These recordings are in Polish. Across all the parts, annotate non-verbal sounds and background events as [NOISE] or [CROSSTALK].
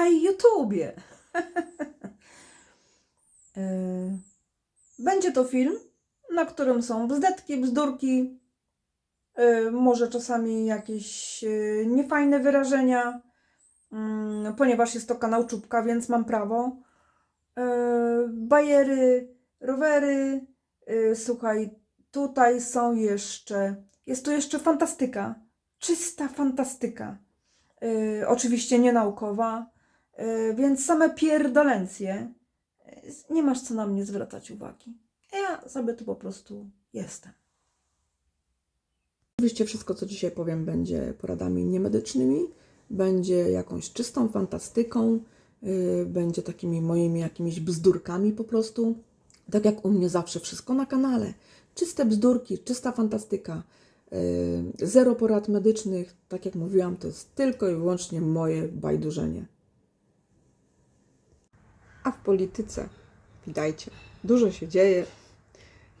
Witaj YouTubie! [LAUGHS] E, Będzie to film, na którym są bzdetki, bzdurki, e, może czasami jakieś e, niefajne wyrażenia, mm, ponieważ jest to kanał Czubka, więc mam prawo. Bajery, rowery, słuchaj, tutaj są jeszcze, jest tu jeszcze fantastyka, czysta fantastyka. Oczywiście nie naukowa, więc same pierdolencje. Y, nie masz co na mnie zwracać uwagi. Ja sobie tu po prostu jestem. Oczywiście wszystko, co dzisiaj powiem, będzie poradami niemedycznymi, będzie jakąś czystą fantastyką, yy, będzie takimi moimi jakimiś bzdurkami po prostu. Tak jak u mnie zawsze wszystko na kanale. Czyste bzdurki, czysta fantastyka. Yy, zero porad medycznych, tak jak mówiłam, to jest tylko i wyłącznie moje bajdurzenie. A w polityce, witajcie, dużo się dzieje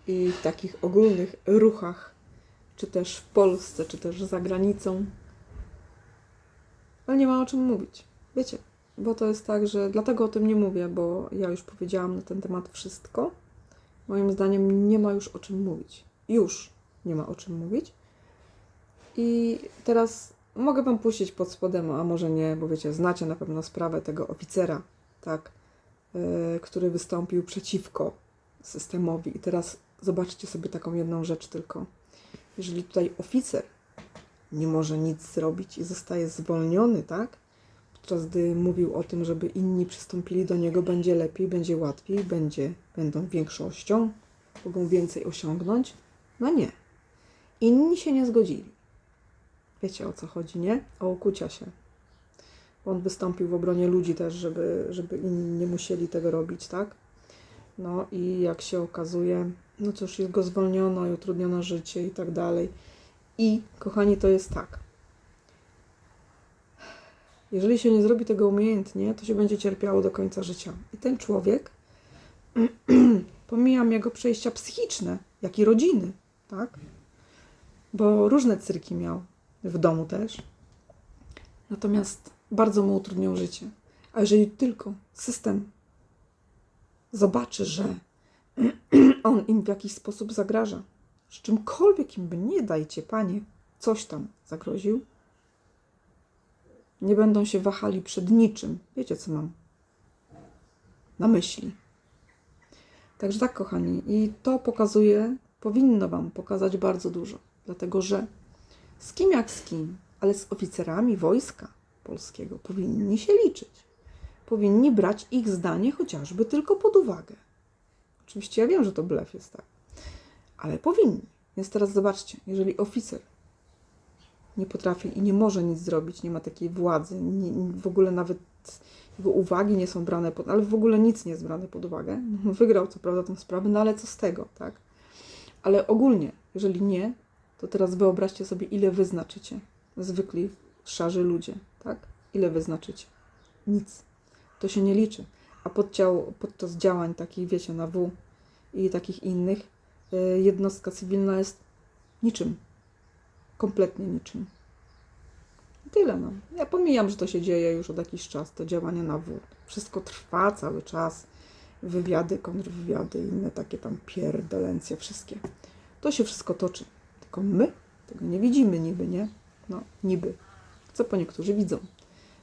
i w takich ogólnych ruchach czy też w Polsce, czy też za granicą. Ale nie ma o czym mówić. Wiecie, bo to jest tak, że dlatego o tym nie mówię, bo ja już powiedziałam na ten temat wszystko. Moim zdaniem nie ma już o czym mówić. Już nie ma o czym mówić. I teraz mogę Wam puścić pod spodem, a może nie, bo wiecie, znacie na pewno sprawę tego oficera, tak, który wystąpił przeciwko systemowi. I teraz zobaczcie sobie taką jedną rzecz tylko jeżeli tutaj oficer nie może nic zrobić i zostaje zwolniony, tak? Podczas gdy mówił o tym, żeby inni przystąpili do niego, będzie lepiej, będzie łatwiej, będzie, będą większością, mogą więcej osiągnąć. No nie. Inni się nie zgodzili. Wiecie o co chodzi, nie? O okucia się. On wystąpił w obronie ludzi też, żeby, żeby inni nie musieli tego robić, tak? No i jak się okazuje, no cóż, jest go zwolniono i utrudniono życie i tak dalej. I, kochani, to jest tak. Jeżeli się nie zrobi tego umiejętnie, to się będzie cierpiało do końca życia. I ten człowiek, [CLEARS THROAT] pomijam jego przejścia psychiczne, jak i rodziny, tak? Bo różne cyrki miał w domu też. Natomiast bardzo mu utrudnią życie. A jeżeli tylko system zobaczy, że [CLEARS THROAT] on im w jakiś sposób zagraża, z czymkolwiek im by nie dajcie, panie, coś tam zagroził, nie będą się wahali przed niczym. Wiecie, co mam na myśli. Także tak, kochani, i to pokazuje, powinno Wam pokazać bardzo dużo, dlatego że z kim jak z kim, ale z oficerami wojska polskiego powinni się liczyć. Powinni brać ich zdanie chociażby tylko pod uwagę. Oczywiście ja wiem, że to blef jest tak, ale powinni. Więc teraz zobaczcie, jeżeli oficer nie potrafi i nie może nic zrobić, nie ma takiej władzy, nie, w ogóle nawet jego uwagi nie są brane pod, ale w ogóle nic nie jest brane pod uwagę. [LAUGHS] Wygrał co prawda tę sprawę, no ale co z tego, tak? Ale ogólnie, jeżeli nie, to teraz wyobraźcie sobie, ile wy znaczycie. Zwykli, szarzy ludzie, tak? Ile wy znaczycie? Nic. To się nie liczy. A podczas działań takich, wiecie, na W i takich innych, y, jednostka cywilna jest niczym. Kompletnie niczym. Tyle no. Ja pomijam, że to się dzieje już od jakiś czas, te działania na W. Wszystko trwa cały czas. Wywiady, kontrwywiady, inne takie tam pierdolencje wszystkie. To się wszystko toczy. Tylko my tego nie widzimy niby, nie? No, niby. Co po niektórzy widzą.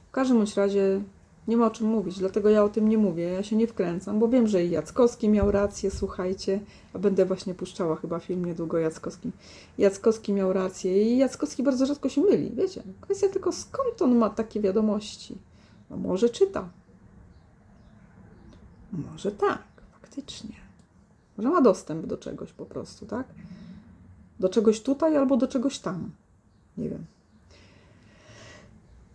W każdym bądź razie nie ma o czym mówić, dlatego ja o tym nie mówię, ja się nie wkręcam, bo wiem, że i Jackowski miał rację, słuchajcie, a będę właśnie puszczała chyba film niedługo Jackowskim. Jackowski miał rację i Jackowski bardzo rzadko się myli, wiecie. Kwestia tylko skąd on ma takie wiadomości. No może czyta. Może tak, faktycznie. Może ma dostęp do czegoś po prostu, tak? Do czegoś tutaj albo do czegoś tam. Nie wiem.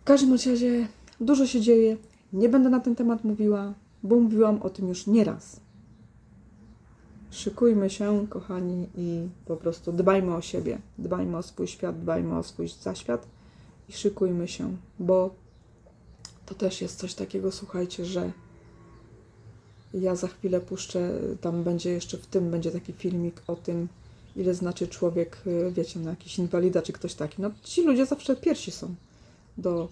W każdym razie dużo się dzieje. Nie będę na ten temat mówiła, bo mówiłam o tym już nieraz. Szykujmy się, kochani, i po prostu dbajmy o siebie, dbajmy o swój świat, dbajmy o swój zaświat i szykujmy się, bo to też jest coś takiego, słuchajcie, że ja za chwilę puszczę, tam będzie jeszcze w tym, będzie taki filmik o tym, ile znaczy człowiek, y, wiecie, no jakiś inwalida czy ktoś taki. No ci ludzie zawsze pierwsi są do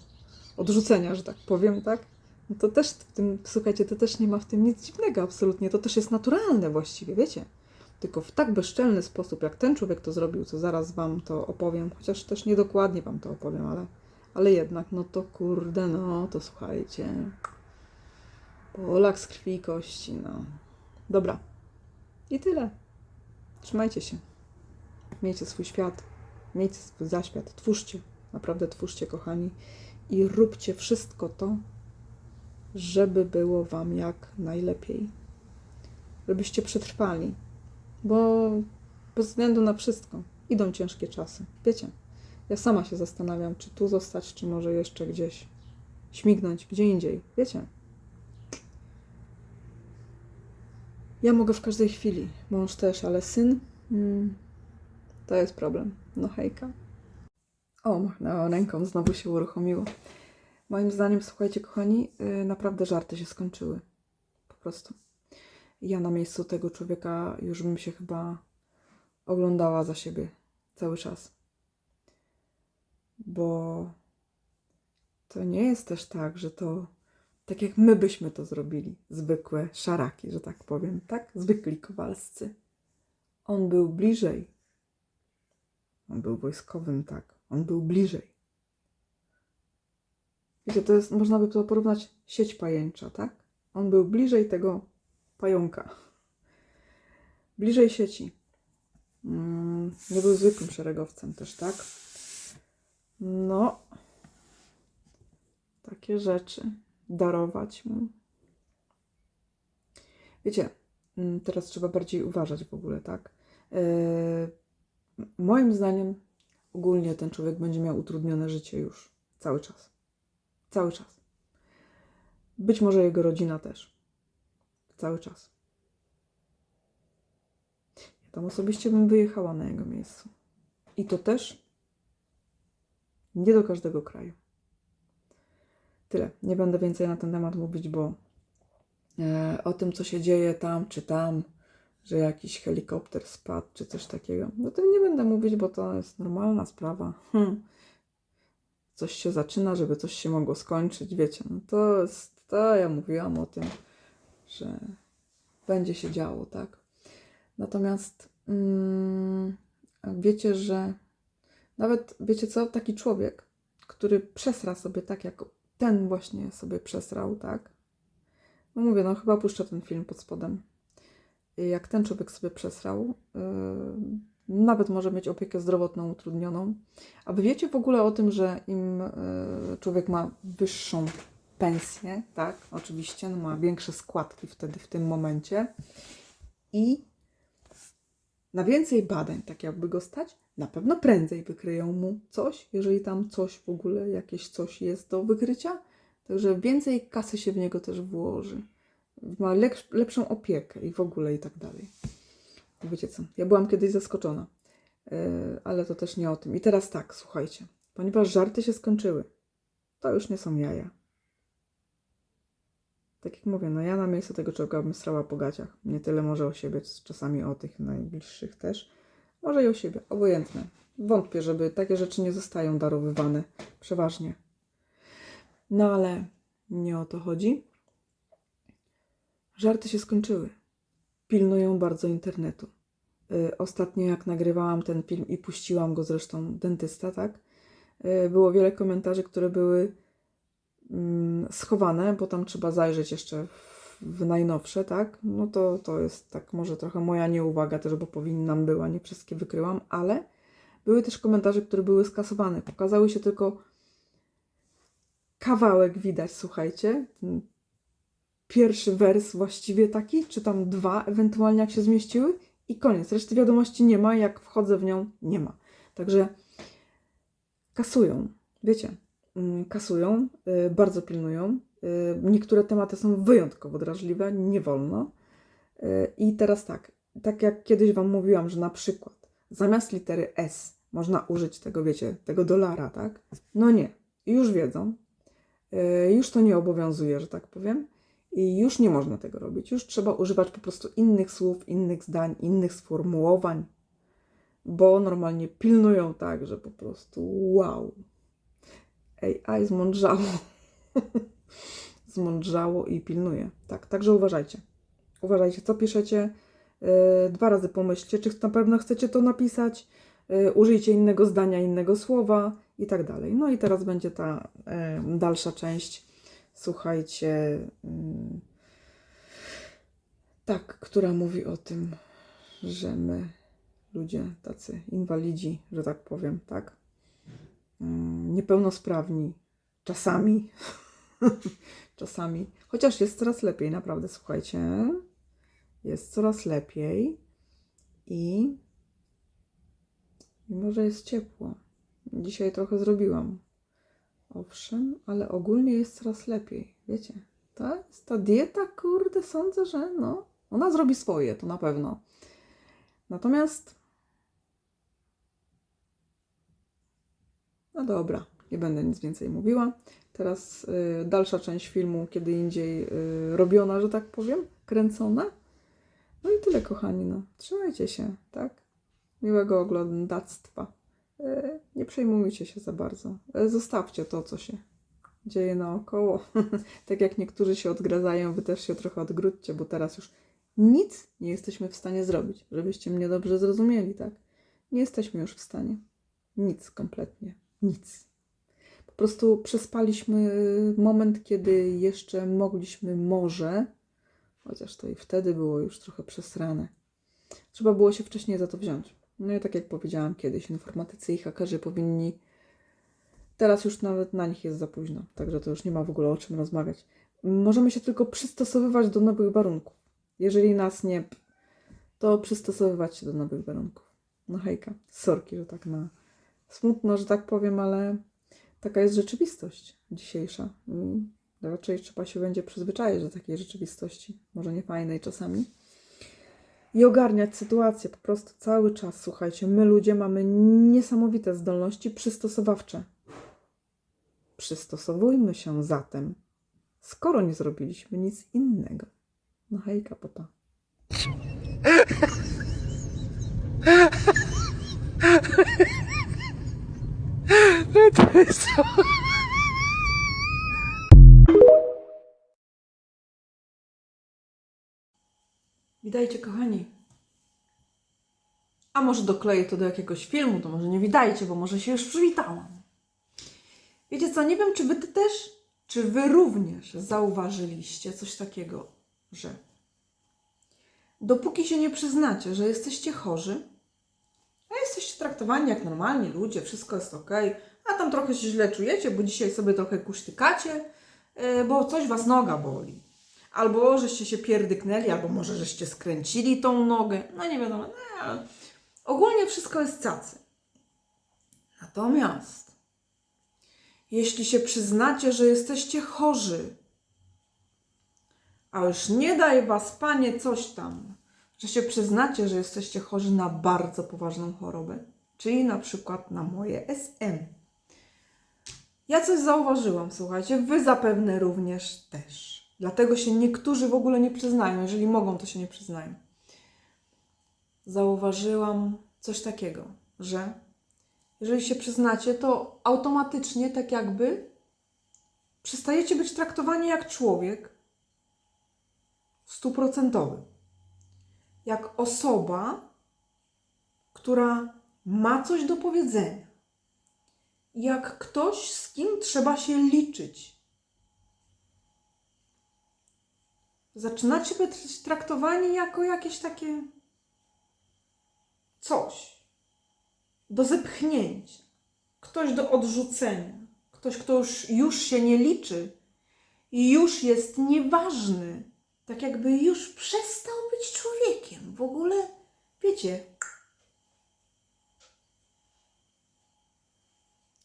odrzucenia, że tak powiem, tak? To też w tym, słuchajcie, to też nie ma w tym nic dziwnego, absolutnie. To też jest naturalne właściwie, wiecie. Tylko w tak bezczelny sposób, jak ten człowiek to zrobił, co zaraz Wam to opowiem, chociaż też niedokładnie Wam to opowiem, ale, ale jednak, no to kurde, no to słuchajcie. Polak z krwi i kości, no. Dobra. I tyle. Trzymajcie się. Miejcie swój świat. Miejcie swój zaświat. Twórzcie. Naprawdę twórzcie, kochani. I róbcie wszystko to, żeby było Wam jak najlepiej. Żebyście przetrwali. Bo bez względu na wszystko idą ciężkie czasy. Wiecie, ja sama się zastanawiam, czy tu zostać, czy może jeszcze gdzieś śmignąć, gdzie indziej. Wiecie? Ja mogę w każdej chwili, mąż też, ale syn mm, to jest problem. No hejka. O, machnęła ręką, znowu się uruchomiło. Moim zdaniem, słuchajcie, kochani, yy, naprawdę żarty się skończyły. Po prostu. Ja na miejscu tego człowieka już bym się chyba oglądała za siebie cały czas. Bo to nie jest też tak, że to tak jak my byśmy to zrobili, zwykłe szaraki, że tak powiem, tak? Zwykli kowalscy. On był bliżej. On był wojskowym, tak. On był bliżej. Wiecie, to jest, można by to porównać sieć pajęcza, tak? On był bliżej tego pająka. Bliżej sieci. Mm, nie był zwykłym szeregowcem też, tak? No. Takie rzeczy. Darować mu. Wiecie, mm, teraz trzeba bardziej uważać w ogóle, tak? Yy, moim zdaniem ogólnie ten człowiek będzie miał utrudnione życie już cały czas. Cały czas. Być może jego rodzina też. Cały czas. Ja tam osobiście bym wyjechała na jego miejscu. I to też nie do każdego kraju. Tyle. Nie będę więcej na ten temat mówić, bo e, o tym, co się dzieje tam czy tam, że jakiś helikopter spadł czy coś takiego, o tym nie będę mówić, bo to jest normalna sprawa. Hm. Coś się zaczyna, żeby coś się mogło skończyć, wiecie. No to jest, to ja mówiłam o tym, że będzie się działo, tak. Natomiast mm, wiecie, że nawet, wiecie co, taki człowiek, który przesra sobie tak, jak ten właśnie sobie przesrał, tak? No mówię, no chyba puszczę ten film pod spodem. Jak ten człowiek sobie przesrał, yy, nawet może mieć opiekę zdrowotną utrudnioną. A wy wiecie w ogóle o tym, że im yy, człowiek ma wyższą pensję, tak? Oczywiście, no ma większe składki wtedy w tym momencie. I na więcej badań, tak jakby go stać, na pewno prędzej wykryją mu coś, jeżeli tam coś w ogóle, jakieś coś jest do wykrycia. Także więcej kasy się w niego też włoży. Ma lep- lepszą opiekę i w ogóle i tak dalej. Wiecie co, ja byłam kiedyś zaskoczona, yy, ale to też nie o tym. I teraz tak, słuchajcie, ponieważ żarty się skończyły, to już nie są jaja. Tak jak mówię, no ja na miejscu tego człowieka bym srała po gaciach. Nie tyle może o siebie, czasami o tych najbliższych też. Może i o siebie, obojętne. Wątpię, żeby takie rzeczy nie zostają darowywane. Przeważnie. No ale nie o to chodzi. Żarty się skończyły. Pilnują bardzo internetu. Y, Ostatnio jak nagrywałam ten film i puściłam go zresztą dentysta, tak? Y, Było wiele komentarzy, które były mm, schowane, bo tam trzeba zajrzeć jeszcze w, w najnowsze, tak? No to, to jest tak może trochę moja nieuwaga też, bo powinnam była, nie wszystkie wykryłam, ale były też komentarze, które były skasowane. Pokazały się tylko kawałek widać, słuchajcie. Pierwszy wers właściwie taki, czy tam dwa, ewentualnie jak się zmieściły i koniec. Reszty wiadomości nie ma, jak wchodzę w nią, nie ma. Także kasują, wiecie, mm, kasują, y, bardzo pilnują. Y, niektóre tematy są wyjątkowo drażliwe, nie wolno. Y, I teraz tak, tak jak kiedyś Wam mówiłam, że na przykład zamiast litery S można użyć tego, wiecie, tego dolara, tak? No nie, już wiedzą, już to nie obowiązuje, że tak powiem. I już nie można tego robić. Już trzeba używać po prostu innych słów, innych zdań, innych sformułowań, bo normalnie pilnują tak, że po prostu wow. AI zmądrzało. [LAUGHS] zmądrzało i pilnuje. Tak, także uważajcie. Uważajcie, co piszecie. Yy, dwa razy pomyślcie, czy na pewno chcecie to napisać. Yy, użyjcie innego zdania, innego słowa i tak dalej. No i teraz będzie ta yy, dalsza część. Słuchajcie. Yy, tak, która mówi o tym, że my, ludzie tacy inwalidzi, że tak powiem, tak? Mm, Niepełnosprawni, czasami, [LAUGHS] czasami, chociaż jest coraz lepiej, naprawdę, słuchajcie, jest coraz lepiej i mimo, że jest ciepło. Dzisiaj trochę zrobiłam. Owszem, ale ogólnie jest coraz lepiej, wiecie. To jest ta dieta, kurde, sądzę, że no, ona zrobi swoje, to na pewno. Natomiast no dobra, nie będę nic więcej mówiła. Teraz y, dalsza część filmu, kiedy indziej y, robiona, że tak powiem, kręcona. No i tyle, kochani, no. Trzymajcie się, tak? Miłego oglądactwa. Y, nie przejmujcie się za bardzo. Y, zostawcie to, co się dzieje naokoło. [LAUGHS] tak jak niektórzy się odgradzają, wy też się trochę odgródźcie, bo teraz już nic nie jesteśmy w stanie zrobić, żebyście mnie dobrze zrozumieli, tak? Nie jesteśmy już w stanie. Nic kompletnie. Nic. Po prostu przespaliśmy moment, kiedy jeszcze mogliśmy może, chociaż to i wtedy było już trochę przesrane. Trzeba było się wcześniej za to wziąć. No i tak jak powiedziałam kiedyś, informatycy i hakerzy powinni. Teraz już nawet na nich jest za późno, także to już nie ma w ogóle o czym rozmawiać. Możemy się tylko przystosowywać do nowych warunków. Jeżeli nas nie, to przystosowywać się do nowych warunków. No hejka, sorki, że tak na smutno, że tak powiem, ale taka jest rzeczywistość dzisiejsza. Raczej trzeba się będzie przyzwyczaić do takiej rzeczywistości, może nie fajnej czasami. I ogarniać sytuację po prostu cały czas. Słuchajcie, my ludzie mamy niesamowite zdolności przystosowawcze. Przystosowujmy się zatem, skoro nie zrobiliśmy nic innego. No hejka, papa. [LAUGHS] Witajcie, kochani. A może dokleję to do jakiegoś filmu, to może nie witajcie, bo może się już przywitałam. Wiecie co, nie wiem, czy wy też, czy wy również zauważyliście coś takiego, że dopóki się nie przyznacie, że jesteście chorzy, a jesteście traktowani jak normalni ludzie, wszystko jest ok, a tam trochę się źle czujecie, bo dzisiaj sobie trochę kusztykacie, yy, bo coś was noga boli. Albo żeście się pierdyknęli, albo może żeście skręcili tą nogę. No nie wiadomo. Ale ogólnie wszystko jest cacy. Natomiast jeśli się przyznacie, że jesteście chorzy, a już nie daj was, panie, coś tam, że się przyznacie, że jesteście chorzy na bardzo poważną chorobę, czyli na przykład na moje SM. Ja coś zauważyłam, słuchajcie, wy zapewne również też. Dlatego się niektórzy w ogóle nie przyznają, jeżeli mogą, to się nie przyznają. Zauważyłam coś takiego, że jeżeli się przyznacie, to automatycznie, tak jakby, przestajecie być traktowani jak człowiek stuprocentowy. Jak osoba, która ma coś do powiedzenia. Jak ktoś, z kim trzeba się liczyć. Zaczynacie być traktowani jako jakieś takie coś do zepchnięcia, ktoś do odrzucenia, ktoś, kto już, już się nie liczy i już jest nieważny, tak jakby już przestał być człowiekiem. W ogóle, wiecie,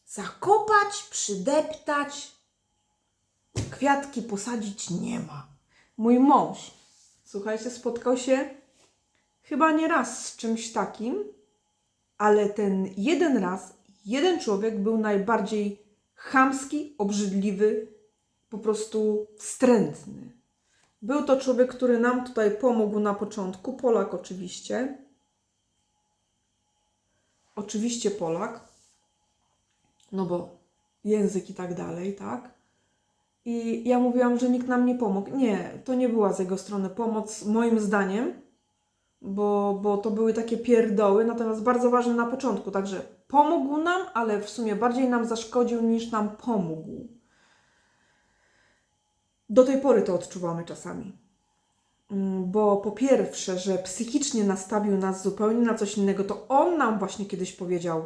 zakopać, przydeptać, kwiatki posadzić nie ma. Mój mąż, słuchajcie, spotkał się chyba nie raz z czymś takim, ale ten jeden raz, jeden człowiek był najbardziej chamski, obrzydliwy, po prostu wstrętny. Był to człowiek, który nam tutaj pomógł na początku, Polak oczywiście. Oczywiście Polak, no bo język i tak dalej, tak? I ja mówiłam, że nikt nam nie pomógł. Nie, to nie była z jego strony pomoc, moim zdaniem, bo, bo to były takie pierdoły, natomiast bardzo ważne na początku. Także pomógł nam, ale w sumie bardziej nam zaszkodził niż nam pomógł. Do tej pory to odczuwamy czasami. Mm, Bo po pierwsze, że psychicznie nastawił nas zupełnie na coś innego, to on nam właśnie kiedyś powiedział: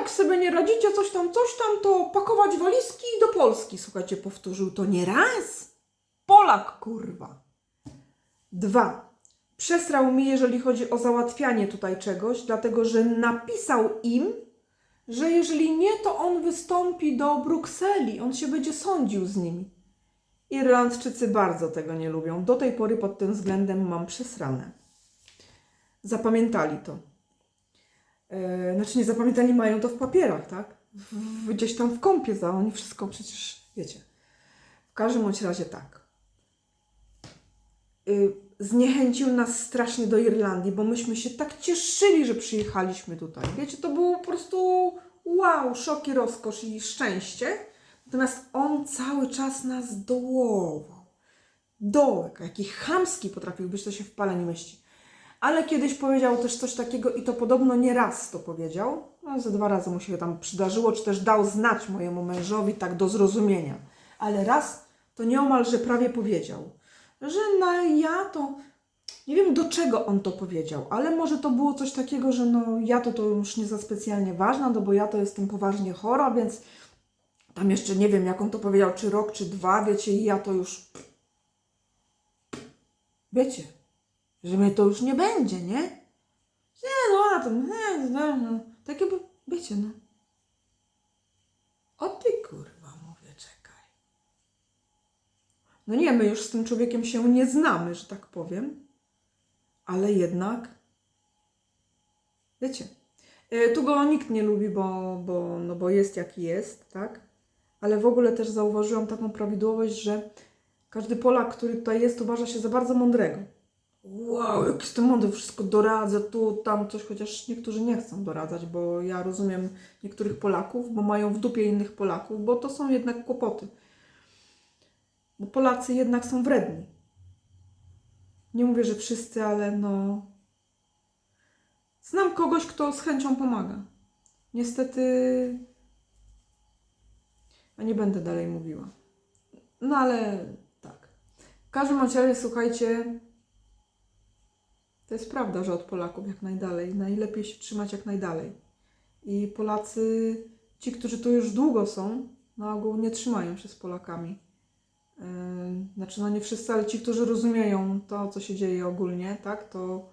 Jak sobie nie radzicie, coś tam, coś tam, to pakować walizki i do Polski. Słuchajcie, powtórzył to nie raz. Polak, kurwa. Dwa. Przesrał mi, jeżeli chodzi o załatwianie tutaj czegoś, dlatego że napisał im, że jeżeli nie, to on wystąpi do Brukseli, on się będzie sądził z nimi. Irlandczycy bardzo tego nie lubią. Do tej pory pod tym względem mam przesrane. Zapamiętali to. E, znaczy nie zapamiętali, mają to w papierach, tak? W, gdzieś tam w kąpie za, oni wszystko przecież wiecie. W każdym bądź razie tak. Y, zniechęcił nas strasznie do Irlandii, bo myśmy się tak cieszyli, że przyjechaliśmy tutaj. Wiecie, to było po prostu wow, szok i rozkosz i szczęście. Natomiast on cały czas nas dołował. Dołek, jaki chamski potrafił być, to się w pale nie. Ale kiedyś powiedział też coś takiego i to podobno nie raz to powiedział. No, ze dwa razy mu się tam przydarzyło, czy też dał znać mojemu mężowi tak do zrozumienia. Ale raz to nieomalże prawie powiedział, że na ja to nie wiem do czego on to powiedział, ale może to było coś takiego, że no ja to to już nie za specjalnie ważna, no bo ja to jestem poważnie chora, więc tam jeszcze nie wiem jak on to powiedział, czy rok, czy dwa, wiecie, i ja to już wiecie, że mnie to już nie będzie, nie? Nie, no a to, nie, no, no. Takie, wiecie, no. O ty kurwa, mówię, czekaj. No nie, my już z tym człowiekiem się nie znamy, że tak powiem, ale jednak, wiecie, y, tu go nikt nie lubi, bo, bo, no bo jest jaki jest, tak? Ale w ogóle też zauważyłam taką prawidłowość, że każdy Polak, który tutaj jest, uważa się za bardzo mądrego. Wow, jak jestem mądry, wszystko doradza, tu, tam coś, chociaż niektórzy nie chcą doradzać, bo ja rozumiem niektórych Polaków, bo mają w dupie innych Polaków, bo to są jednak kłopoty. Bo Polacy jednak są wredni. Nie mówię, że wszyscy, ale no. Znam kogoś, kto z chęcią pomaga. Niestety. A nie będę dalej mówiła. No ale tak. W każdym razie, słuchajcie, to jest prawda, że od Polaków jak najdalej. Najlepiej się trzymać jak najdalej. I Polacy, ci, którzy tu już długo są, na ogół nie trzymają się z Polakami. Znaczy, no nie wszyscy, ale ci, którzy rozumieją to, co się dzieje ogólnie, tak, to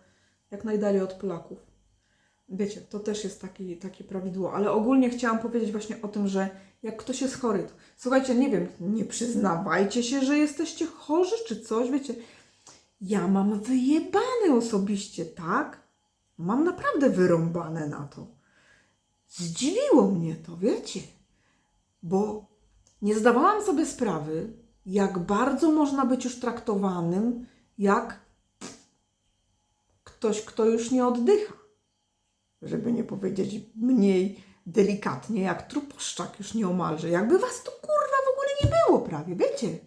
jak najdalej od Polaków. Wiecie, to też jest taki, takie prawidło. Ale ogólnie chciałam powiedzieć właśnie o tym, że jak ktoś jest chory, to słuchajcie, nie wiem, nie przyznawajcie się, że jesteście chorzy czy coś, wiecie. Ja mam wyjebane osobiście, tak? Mam naprawdę wyrąbane na to. Zdziwiło mnie to, wiecie? Bo nie zdawałam sobie sprawy, jak bardzo można być już traktowanym jak ktoś, kto już nie oddycha. Żeby nie powiedzieć mniej delikatnie, jak truposzczak już nieomalże. Jakby was tu kurwa w ogóle nie było prawie, wiecie?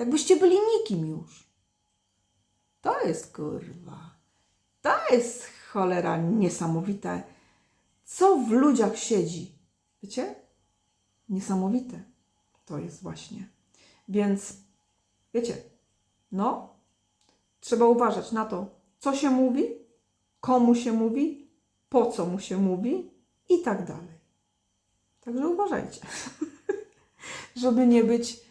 Jakbyście byli nikim już. To jest kurwa. To jest cholera niesamowite. Co w ludziach siedzi? Wiecie? Niesamowite. To jest właśnie. Więc wiecie, no, trzeba uważać na to, co się mówi, komu się mówi, po co mu się mówi i tak dalej. Także uważajcie, [LAUGHS] żeby nie być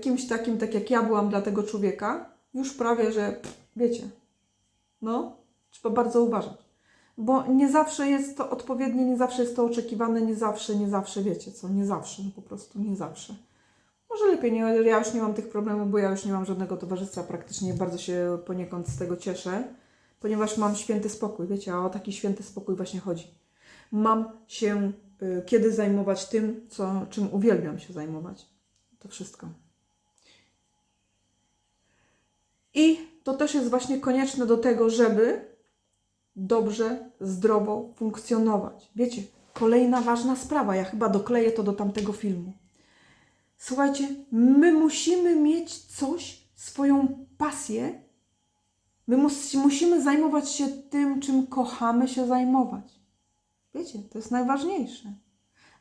kimś takim, tak jak ja byłam dla tego człowieka, już prawie, że pff, wiecie, no, trzeba bardzo uważać. Bo nie zawsze jest to odpowiednie, nie zawsze jest to oczekiwane, nie zawsze, nie zawsze, wiecie co, nie zawsze, no po prostu nie zawsze. Może lepiej, nie, ja już nie mam tych problemów, bo ja już nie mam żadnego towarzystwa praktycznie, bardzo się poniekąd z tego cieszę, ponieważ mam święty spokój, wiecie, a o taki święty spokój właśnie chodzi. Mam się y, kiedy zajmować tym, co, czym uwielbiam się zajmować. To wszystko. I to też jest właśnie konieczne do tego, żeby dobrze, zdrowo funkcjonować. Wiecie, kolejna ważna sprawa. Ja chyba dokleję to do tamtego filmu. Słuchajcie, my musimy mieć coś, swoją pasję. My mus, musimy zajmować się tym, czym kochamy się zajmować. Wiecie, to jest najważniejsze.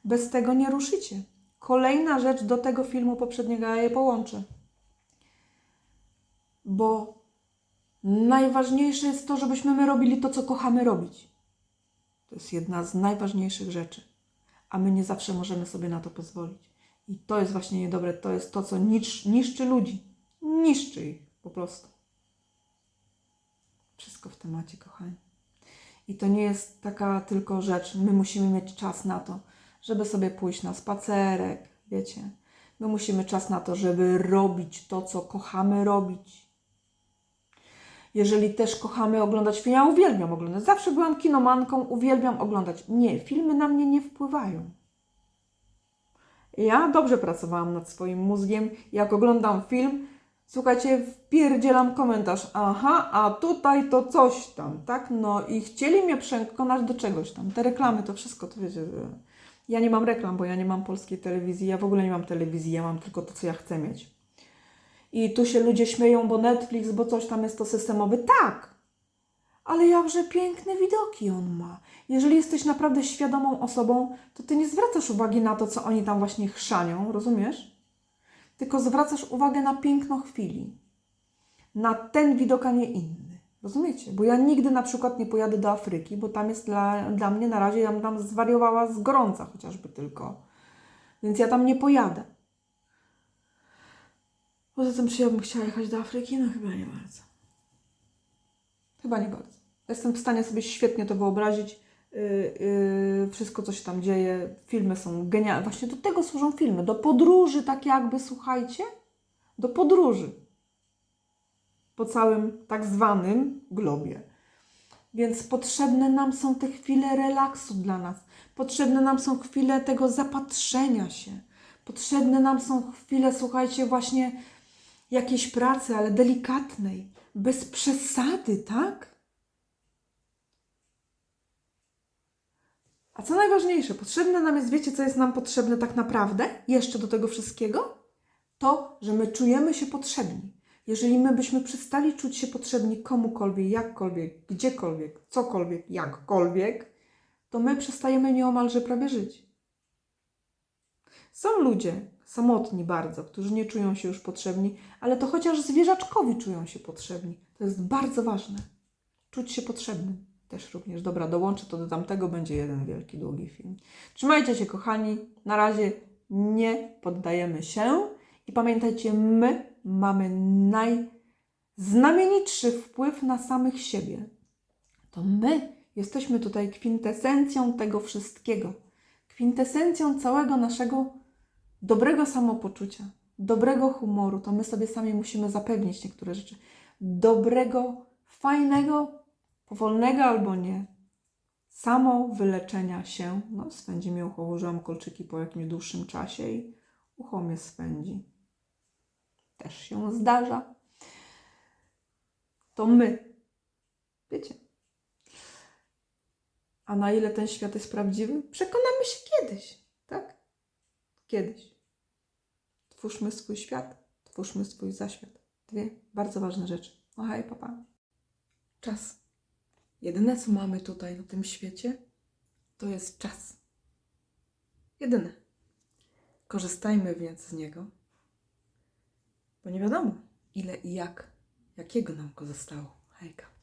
Bez tego nie ruszycie. Kolejna rzecz do tego filmu poprzedniego, ja je połączę. Bo najważniejsze jest to, żebyśmy my robili to, co kochamy robić. To jest jedna z najważniejszych rzeczy. A my nie zawsze możemy sobie na to pozwolić. I to jest właśnie niedobre. To jest to, co niszczy, niszczy ludzi. Niszczy ich po prostu. Wszystko w temacie, kochani. I to nie jest taka tylko rzecz. My musimy mieć czas na to, żeby sobie pójść na spacerek, wiecie. My musimy czas na to, żeby robić to, co kochamy robić. Jeżeli też kochamy oglądać filmy, ja uwielbiam oglądać. Zawsze byłam kinomanką, uwielbiam oglądać. Nie, filmy na mnie nie wpływają. Ja dobrze pracowałam nad swoim mózgiem. Jak oglądam film, słuchajcie, wpierdzielam komentarz. Aha, a tutaj to coś tam, tak? No i chcieli mnie przekonać do czegoś tam. Te reklamy, to wszystko, to wiecie. Ja nie mam reklam, bo ja nie mam polskiej telewizji. Ja w ogóle nie mam telewizji, ja mam tylko to, co ja chcę mieć. I tu się ludzie śmieją, bo Netflix, bo coś tam jest to systemowy. Tak! Ale jakże piękne widoki on ma. Jeżeli jesteś naprawdę świadomą osobą, to ty nie zwracasz uwagi na to, co oni tam właśnie chrzanią, rozumiesz? Tylko zwracasz uwagę na piękno chwili. Na ten widok, a nie inny. Rozumiecie? Bo ja nigdy na przykład nie pojadę do Afryki, bo tam jest dla, dla mnie na razie, ja bym tam zwariowała z gorąca chociażby tylko. Więc ja tam nie pojadę. Poza tym, czy ja bym chciała jechać do Afryki? No chyba nie bardzo. Chyba nie bardzo. Jestem w stanie sobie świetnie to wyobrazić. Yy, yy, wszystko, co się tam dzieje. Filmy są genialne. Właśnie do tego służą filmy. Do podróży, tak jakby, słuchajcie. Do podróży. Po całym tak zwanym globie. Więc potrzebne nam są te chwile relaksu dla nas. Potrzebne nam są chwile tego zapatrzenia się. Potrzebne nam są chwile, słuchajcie, właśnie jakiejś pracy, ale delikatnej, bez przesady, tak? A co najważniejsze, potrzebne nam jest, wiecie, co jest nam potrzebne tak naprawdę, jeszcze do tego wszystkiego? To, że my czujemy się potrzebni. Jeżeli my byśmy przestali czuć się potrzebni komukolwiek, jakkolwiek, gdziekolwiek, cokolwiek, jakkolwiek, to my przestajemy nieomalże prawie żyć. Są ludzie samotni bardzo, którzy nie czują się już potrzebni, ale to chociaż zwierzaczkowi czują się potrzebni. To jest bardzo ważne. Czuć się potrzebnym też również. Dobra, dołączę to do tamtego, będzie jeden wielki, długi film. Trzymajcie się, kochani. Na razie nie poddajemy się i pamiętajcie, my mamy najznamienitszy wpływ na samych siebie. To my jesteśmy tutaj kwintesencją tego wszystkiego. Kwintesencją całego naszego dobrego samopoczucia, dobrego humoru, to my sobie sami musimy zapewnić niektóre rzeczy. Dobrego, fajnego, powolnego albo nie, samo wyleczenia się. No, swędzi mi ucho, włożyłam kolczyki po jakimś dłuższym czasie i ucho mnie swędzi. Też się zdarza. To my. Wiecie. A na ile ten świat jest prawdziwy? Przekonamy się kiedyś, tak? Kiedyś. Twórzmy swój świat, twórzmy swój zaświat. Dwie bardzo ważne rzeczy. Hej, papa. Czas. Jedyne, co mamy tutaj na tym świecie, to jest czas. Jedyne. Korzystajmy więc z niego, bo nie wiadomo, ile i jak, jakiego nam go zostało. Hejka.